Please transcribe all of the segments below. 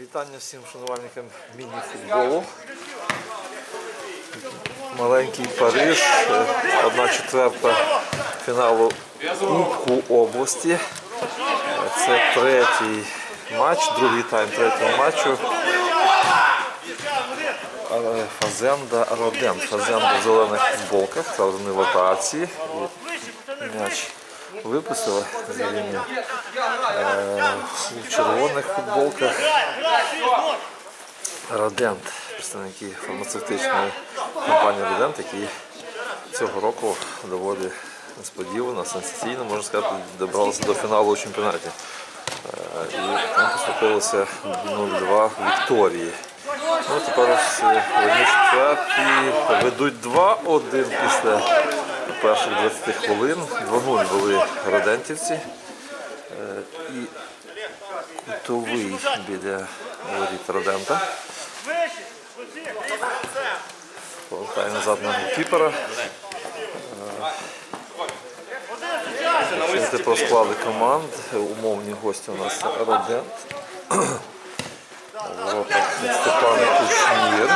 Вітання всім шанувальникам міні-футболу. Маленький Париж, одна четверта фіналу Кубку області. Це третій матч, другий тайм третього матчу. Фазенда Роден. Фазенда в зелених футболках, правда не в атаці. М'яч випустили за. Е, В червоних футболках Родент, представники фармацевтичної компанії Родент, які цього року доволі несподівано, сенсаційно, можна сказати, добралися до фіналу у чемпіонаті. Е, І там поступилися 0-2 Вікторії. Ну, тепер в четвертій ведуть 2-1 після перших 20 хвилин. 2-0 були родентівці. Е, І кутовий біля воріт Родента. Повертає назад на голкіпера. Якщо про склади команд, умовні гості у нас Родент. Степан Кушнір.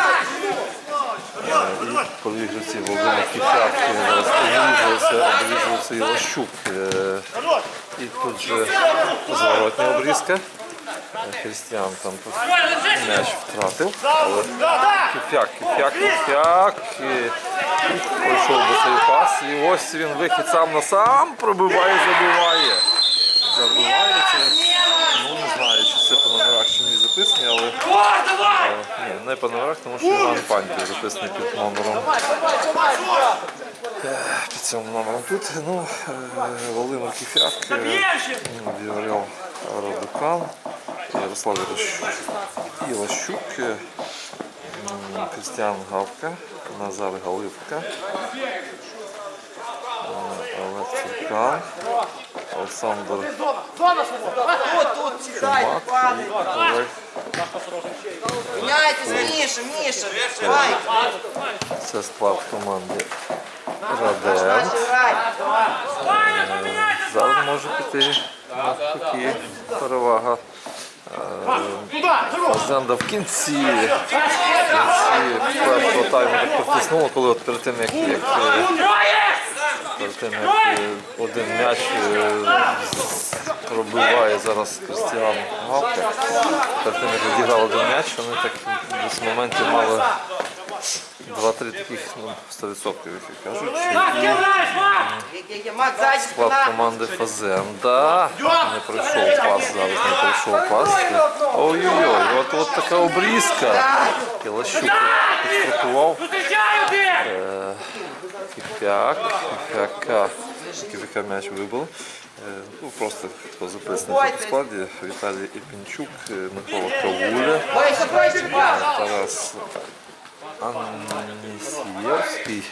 Полігівці Володимир обрізався, обрізався Ілащук. Е, І тут же зворотня обрізка. Християн там тут м'яч втратив. Але Кіфяк, Кіфяк, Кіфяк. Пройшов до цей пас. І ось він вихід сам на сам пробиває, забиває. Забиває це. Ну не знаю, чи по номерах чи не записані, але е, ні, не по номерах, тому що Іван Паньків записаний під номером. Е, Під цим номером тут. Ну, е, Володимир Кіфяк, е, Віорел Радукан, Ярослав Ілащук, Ілащук, е, м, Крістіан Гавка, Назар Галивка, е, Олег Цуркан, Олександр. Чумак і Олег Меняйтесь, Миша, Миша, давай, Це склад команди Раден. Зараз може піти. Навпаки перевага. Фазенда в кінці. В кінці першого тайму так притиснуло, коли от перед тим як, як е, перед тим як е, один м'яч е, пробиває зараз Кристіан Галка. Перед тим як відіграв один м'яч, вони так десь в моменті мали 2-3 таких ну, 100% як кажуть. І склад команди Фазенда. Не пройшов пас, зараз не пройшов пас. Ой-ой-ой, от, от така обрізка. Кілащук підстрахував. Е, Кіпяк, Кіпяка. Кіпяка м'яч вибив. Е, Ну, просто хто записаний в складі. Віталій Іпінчук, е, Микола Кавуля. Тарас Анісієвський.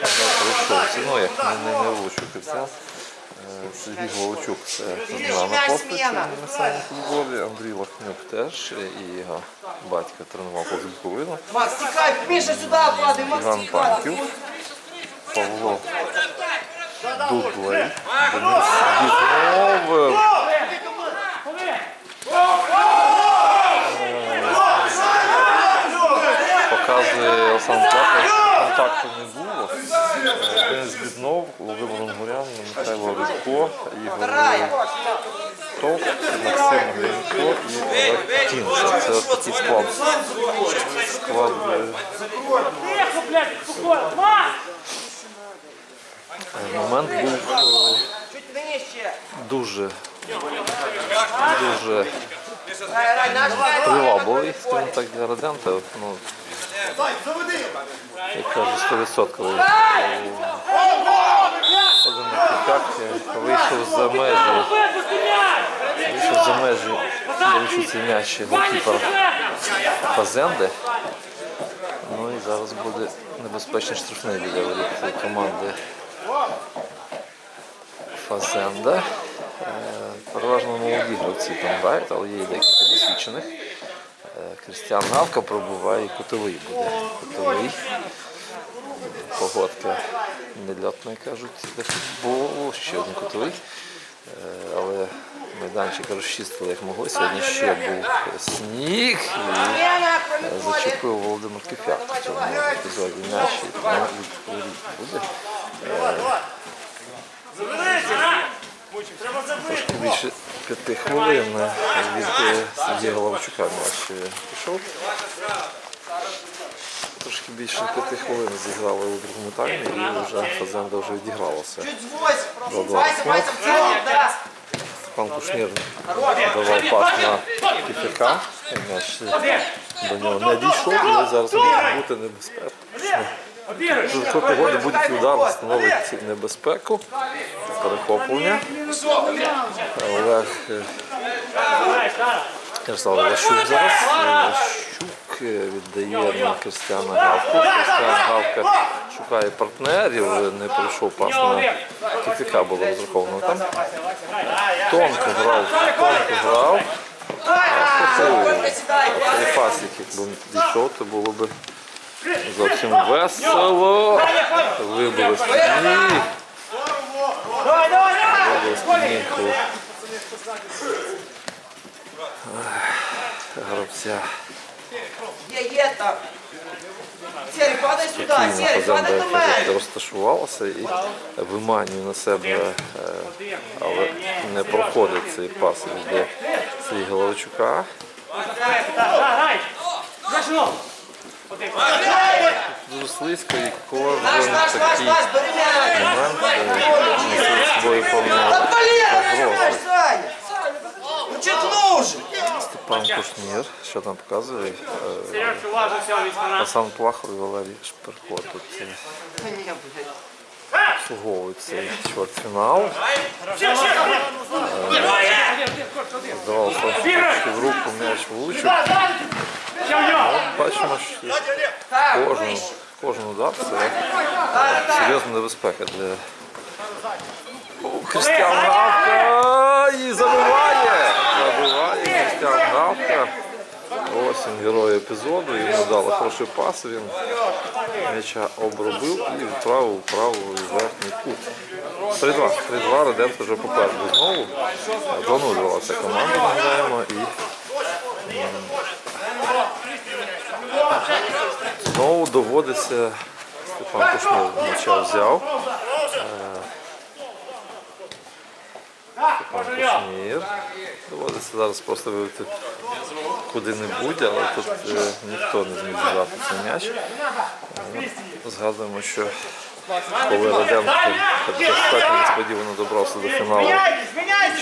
Прийшовся, ну як не, Християн. Е, Сергій Головчук це знана постать футболі. Андрій Лахнюк теж е, і його батько тренував Козельковину. Макс, текай, Миша сюда падай, Макс, Іван. Панків, Павло Дудлей, Денис Діднов. Показує що контакту не було. Е, Денис Володимир Унгурян, Михайло Рибко, Ігор Тов, Максим Гринько і Олег Тінцев. Це от такий склад. Склад е. Макс! момент був е, дуже дуже привабливий, скажімо так, для радента. Ну, як кажу, 100% вийшов за межі, вийшов за межі, вийшов цей м'яч голкіпер Фазенди. Ну і зараз буде небезпечний штрафний біля воріт команди Фазенда. Е, Переважно молоді гравці там грають, але є і декілька досвідчених. Е, Крістіан Навка пробуває і кутовий буде. Кутовий. Погодка нельотна, кажуть, для футболу. Ще один кутовий. Е, Але майданчик розчистили як могли. Сьогодні ще був сніг. І Лена, зачепив Володимир Кип'як в цьому епізоді м'яч і тому від воріт буде. Трошки більше п'яти хвилин е, від е, Сергія Головчука матч е, пішов. Трошки більше п'яти хвилин зіграли у другому таймі і вже Фазенда вже відігралася. В целом, да. Пан Кушнір давав пас на М'яч до нього не дійшов і зараз може бути небезпека. Обігруй. Якщо погоди будь-який удар становить небезпеку. Перехоплення. Олег е, Ярослав Лащук зараз. Лащук е, віддає на Кристиана Гавку. Кристиан Гавка шукає партнерів, не пройшов пас на Кипяка було розраховано там. Тонко грав, тонко грав. Пас, який б дійшов, то було б зовсім весело. Вибили. Давай, давай, давай. Гравця. Є, є там. Серый, падай сюди, Кіна падай до мене. розташувалася і виманює на себе, е, але не проходить цей пас від Сергія Головчука. Грай. Зашнув. Дуже слизько і кожен Наш, наш, наш, такий момент е, несе з собою повну загрозу. Саня. Ну чуть луже. Пан Кушнір, що там показує, е. Асан Плахов і Валерій Шперко тут е, обслуговують цей чвертьфінал. Здавалося, трошки в руку м'яч влучив. Бачимо, що кожен. Кожен удар це серйозна небезпека для Християн Гавка і забиває! Забиває Християн Гавка. Ось він герой епізоду, йому дали хороший пас, він м'яча обробив і відправив у правий верхній кут. 3-2. 3-2, Раденко вже попереду знову. 2-0 вела ця команда, нагадаємо, і Знову доводиться, Степан Кушнов м'яча взяв. Степан Кушнір. Доводиться зараз просто вивити куди-небудь, але тут е, ніхто не зміг зіграти цей м'яч. Е, Згадуємо, що коли Раденко так несподівано добрався до фіналу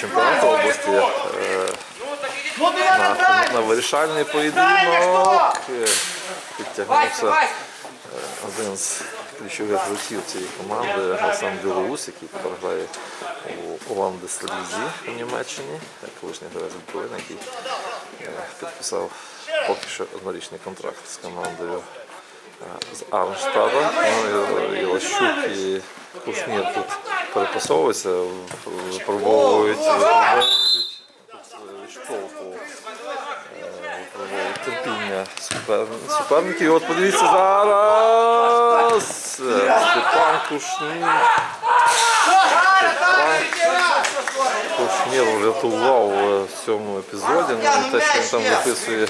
чемпіонату області, е, на вирішальний поєдинок е, один з ключових гравців цієї команди Гасан Білоус, який тепер грає у Ландеслізі у Німеччині, як колишній гравець Буковини, який е, підписав поки що однорічний контракт з командою е, з Арнштада. Ну, і, і і Кушнір тут перепасовуються, випробовують суперників. От подивіться зараз. Степан Кушнір. Кушнір врятував е, в цьому епізоді. Ну, те, що він там виписує,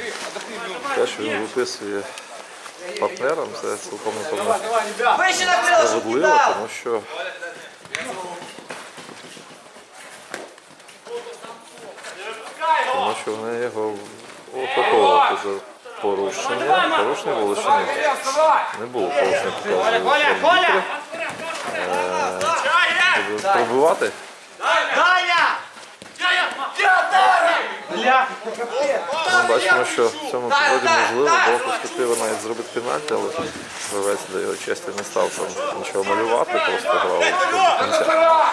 те, що він виписує партнерам, це цілком напевно справедливо, тому що тому що вони його опаковувати порушення. Порушення було чи ні? Не було порушення показує Коля, Коля. Пробивати? Даня! Ми бачимо, що в цьому епізоді можливо була перспектива навіть зробити пенальті, але гравець до його честі не став там нічого малювати, просто грав до кінця.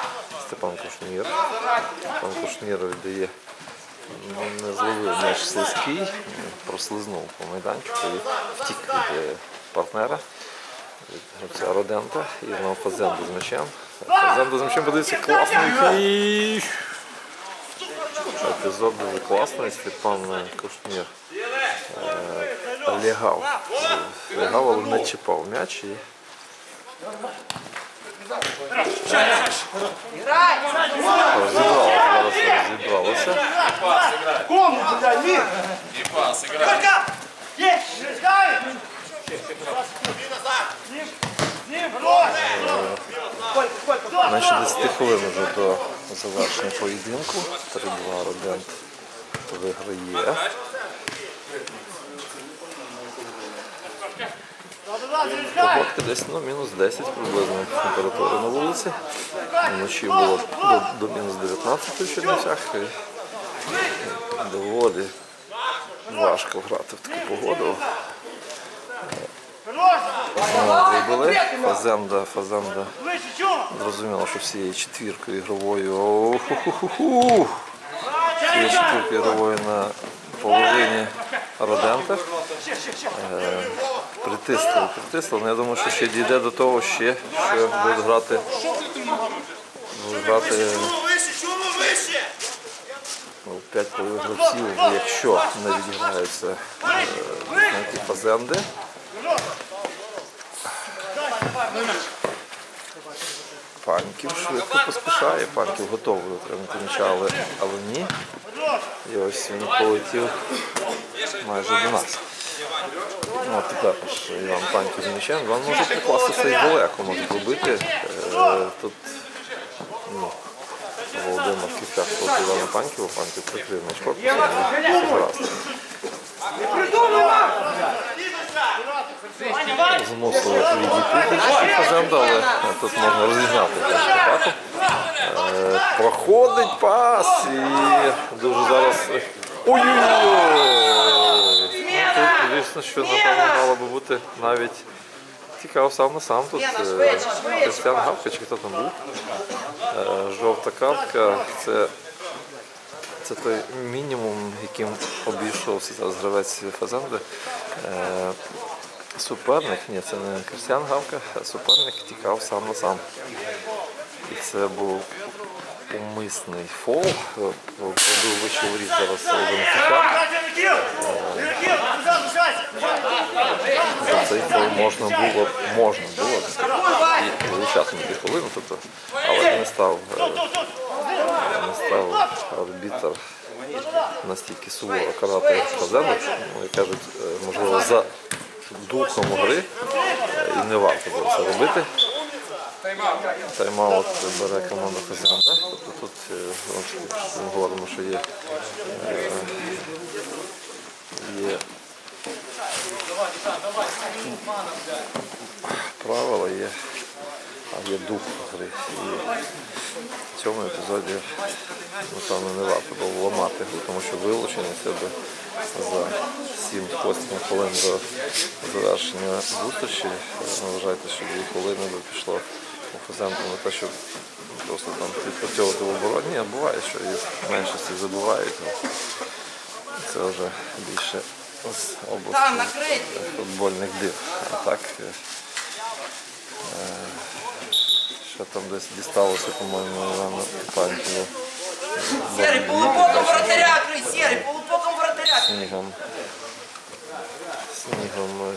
Степан Кушнір. Степан Кушнір віддає. Не зловив м'яч слизький, прослизнув по майданчику і втік від е, партнера. Від гравця Роденка і знову Фазенда з м'ячем. Фазенда з м'ячем подивіться класний. Епізод дуже класний, Степан Кушнір е, лягав. Лягав, але не чіпав м'яч і Розібрали сталося. Кому, блядь, ні? Колька! Є! Менше 10 хвилин вже до завершення поєдинку. 3-2 Родент виграє. Погодка десь ну, мінус 10 приблизно температура на вулиці. Вночі було до, до мінус 19 в Чернівцях. Доволі важко грати в таку погоду. Вибили. Фазенда, Фазенда. Зрозуміло, що всією четвіркою ігровою. Всією четвіркою ігровою на половині Родента. Е, притисли. Ну, я думаю, що ще дійде до того ще, що будуть грати. Будуть грати чому ну, 5 гравців, якщо не відіграються е, знаєте, фазенди. Панків швидко поспішає, панків готовий отримати м'яча, але, але ні. І ось він полетів майже до нас. От тепер ж Іван Панків з м'ячем. Іван може прикластися і далеко може пробити. Е, Тут ну, Володимир Кіфяк проти Івана Панківа, Панків прикрив м'яч. Змусили відійти Фазенда, але тут можна розігнати атаку. Е, Проходить пас і дуже зараз. Ой-ой-ой! Ну, звісно, що напевно мало би бути навіть цікаво сам на сам. Тут е, Кристиан Гавка, чи хто там був. Е, Жовта картка. Це це той мінімум, яким обійшовся зараз гравець Фазенди. Е, суперник, ні, це не Кристиан Гавка, а суперник тікав сам на сам. І це був умисний фол. Пробив вище воріт зараз Володимир Кіфяк. За цей фол можна було, можна було і залишати на хвилини, тобто, але не став, е, не став арбітр настільки суворо карати Фазенду, ну, і кажуть, е, можливо, за духом гри е, і не варто було це робити. Тайм-аут бере команда Фазенда. Тобто тут ми говоримо, що є, є правила, є, а є дух гри. І в цьому епізоді, напевно, не варто було ламати тому що вилучення це би за 7 постійних хвилин до завершення зустрічі. Ви вважаєте, що 2 хвилини би пішло у Фазенко на те, щоб просто там відпрацьовувати в обороні. Ні, буває, що і меншості забувають. Це вже більше з Там області футбольних див. А так е, е, що там десь дісталося, по-моєму, Івану Панківу. Серий, полубоком вратаря крий, серий, полубоком вратаря. Снігом. Снігом. е,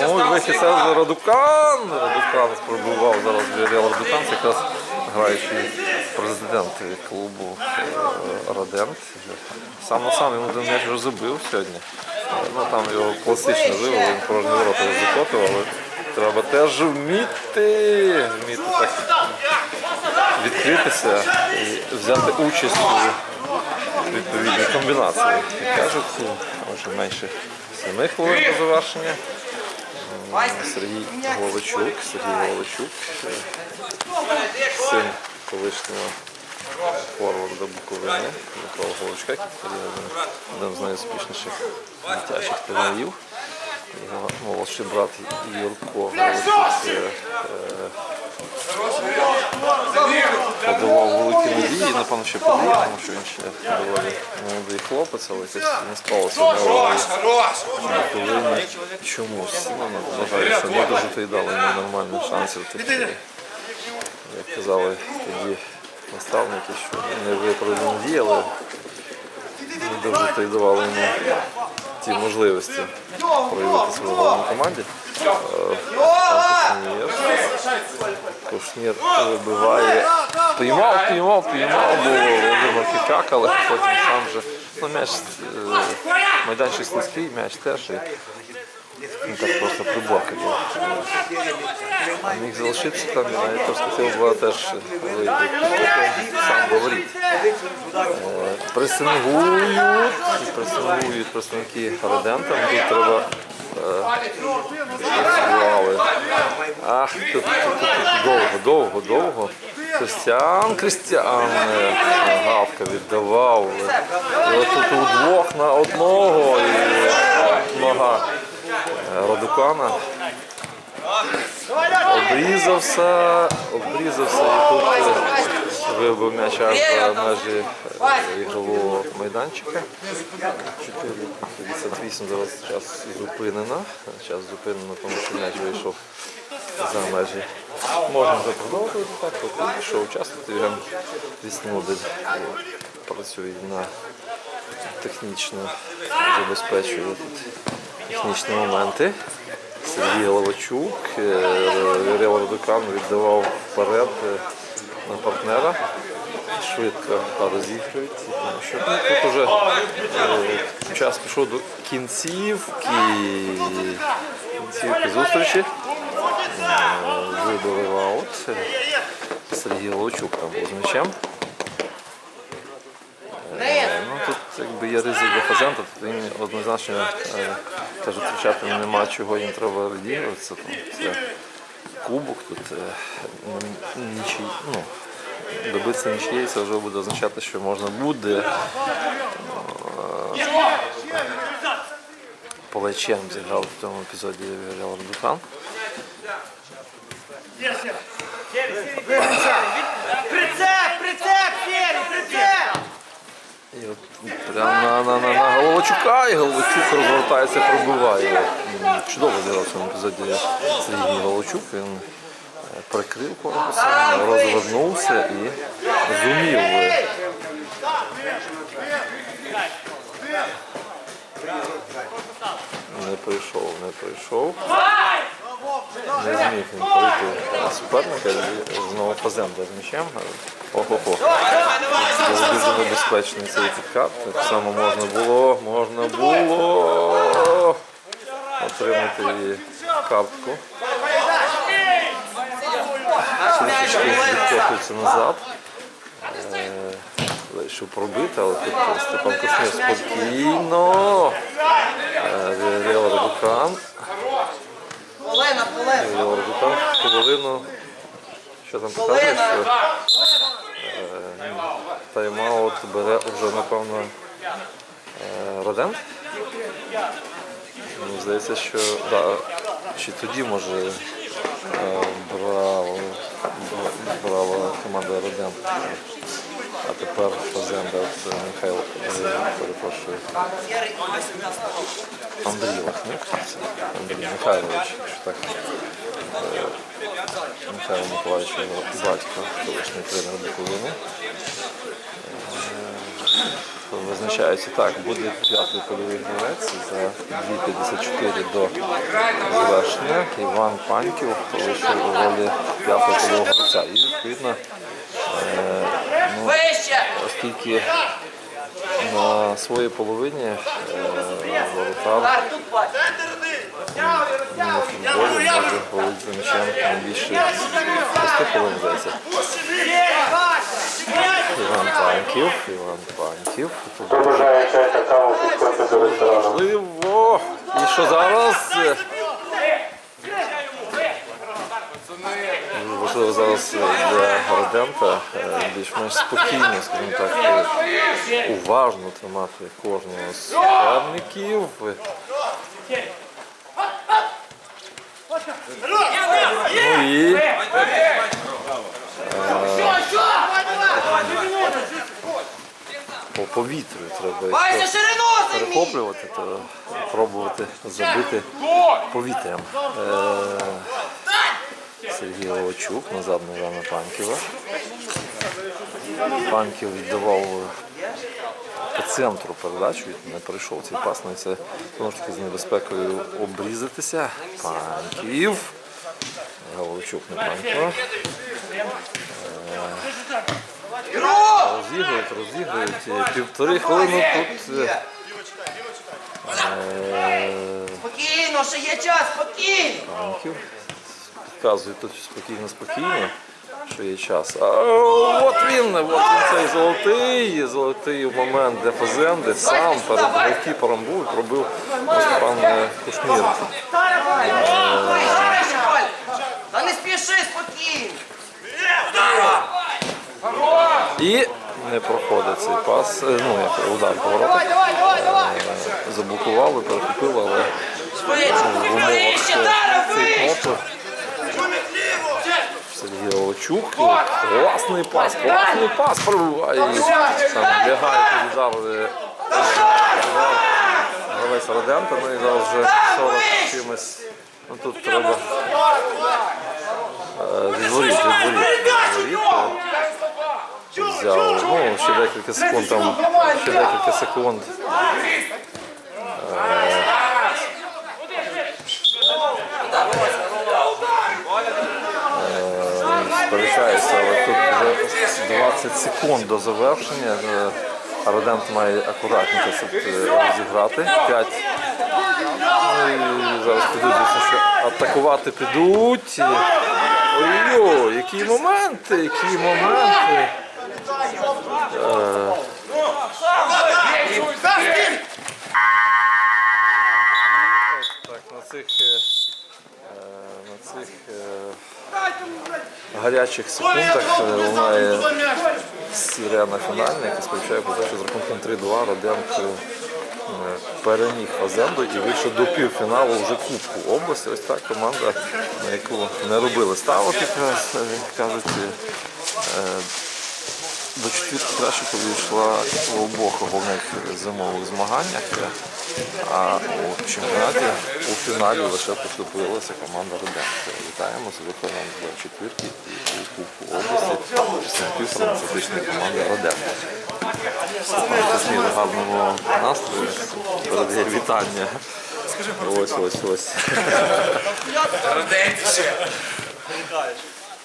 Ну, вихід це Радукан. Радукан пробував зараз Віріал Радукан, це якраз граючий президент клубу е, Радент. Сам на сам йому один м'яч вже забив сьогодні. Ну, там його класично вивели, він порожні ворота закотив, але треба теж вміти, вміти так відкритися і взяти участь у відповідній комбінації. Кажуть, може менше 7 хвилин до завершення. Сергій Головичук, Сергій Головичук, син колишнього форварда Буковини Микола Головичка, який один, з найуспішніших дитячих тренерів. Його молодший брат Юрко Головичук е, е, подавав великі надії, напевно, що подає, тому що він ще доволі молодий хлопець, але якось не спалося на чомусь. Ну, вважаю, що не дуже то й дали йому нормальних шансів. Такі, як казали тоді наставники, що не виправдані дії, але не дуже то й давали йому ті можливості проявити себе в команді. Е, Кушнір. Вибиває. Піймав, піймав, піймав, бо Володимир Кіпчак, але потім сам же. Ну, м'яч е, майданчик слизький, м'яч теж. Не так просто приборкати. Міг залишитися там, і навіть перспектива була теж вийти. Сам говорить. Пресингують, пресингують представники Родента. Тут треба е. Ах, тут, довго, довго, довго. Крістіан, Крістіан Гавка віддавав. Тут удвох на одного і нога е, Радукана. Обрізався, обрізався і тут е, вибив м'яч аж за межі е, ігрового майданчика. 4.58 зараз час зупинено. Час зупинено, тому що м'яч вийшов за межі. Можна вже продовжувати так, от пішов участвувати. Євген Віснудин працює на технічно забезпечує тут технічні моменти. Сергій Головачук, Юрій Радукан віддавав вперед е, на партнера. Швидко розігрують. що, Тут вже е, час пішов до кінцівки, кінцівки зустрічі. Е, Вибили аут. Сергій Головачук там був з м'ячем. Е, Ну, тут якби є ризик для Фазента, тут він однозначно е, втрачати нема чого, їм треба це кубок, тут е, нічий, ну, добитися нічиєї, це вже буде означати, що можна буде е, Полечем зіграв в цьому епізоді Реал Радухан. І от прямо на, на, на, на Головачука, і Головачук розвертається, пробиває. Чудово зіграв в цьому епізоді Сергій Головачук. Він е, прикрив корпусом, розвернувся і зумів. е, Не прийшов, не прийшов. Не зміг він пройти суперника і знову Фазенда з м'ячем. Охо-хо. Дуже небезпечний цей підкат. Так само можна було, можна було отримати і картку. Трішечки відкопується назад. Е, Вирішив пробити, але тут Степан Кушнір спокійно. Е, Реал Радукан. Полена, полена. Реал Радукан. Що там показує, що е, тайм-аут бере вже, напевно, е, Роден. Мені здається, що да, ще тоді може е, брала, брала команда Роден. Тепер Фазенда, от Михайло, е, перепрошую, Андрій Андрій Михайлович, якщо так. е, Михайло Миколаївич його батько, колишній тренер Буковини. Е, Визначається так, буде п'ятий польовий гравець за 2.54 до завершення. Іван Паньків вийшов у ролі п'ятого польового гравця. І відповідно, е! Оскільки на своїй половині е, воротар футболі може володіти м'ячем найбільше 6 хвилин, здається. Іван Панків, Іван Панків. Важливо. І що зараз? Дуже зараз для Городенка е, більш-менш спокійно, скажімо так, е, уважно тримати кожного з суперників. Ну і по повітрю треба перехоплювати, то пробувати забити повітрям. Сергій Ловачук назад на Панківа. Панків віддавав по центру передачу не пройшов цей пас. Ну це знову ж таки з небезпекою обрізатися. Панків. Головчук не панько. Розігрують, розігрують. Півтори хвилини тут. е, е, Спокійно, ще є час, спокійно. Панків. Підказує тут спокійно, спокійно, що є час. А, от він, от він цей золотий, золотий момент, де Фазенди сам перед голкіпером був і пробив пан е, Валь. Та не спіши, спокійно. І не проходить цей пас, е, ну як удар по воротах. Е, Заблокували, перехопили, але в умовах цих Сергій Олечук. Класний пас, класний пас пробиває. Там лягає тоді е, Гравець Раденко, ну і зараз вже 40 чимось. Ну тут треба е, відворіт, відворіт. Відворіт. е, Взяв, ну, ще декілька секунд там, ще декілька секунд. 15 секунд до завершення. родент має акуратніше зіграти. 5. Ну і Зараз підуть що атакувати підуть. Ой-ой, які моменти, які моменти. Гарячих секундах е, лунає сирена фінальна, яка сповіщає про те, що з рахунком 3-2 Раденко е, переміг Фазенду і вийшов до півфіналу вже Кубку області. Ось так команда, на яку не робили ставок, як е, кажуть. До четвірки краще повійшла в обох головних зимових змаганнях, а у чемпіонаті у фіналі лише поступилася команда Руденко. Вітаємо з до четвірки і у Кубку області представників фармацевтичної команди Роденко. Пісні в настрою передає вітання. Ось, ось, ось.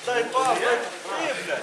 Дай пас, дай, блядь.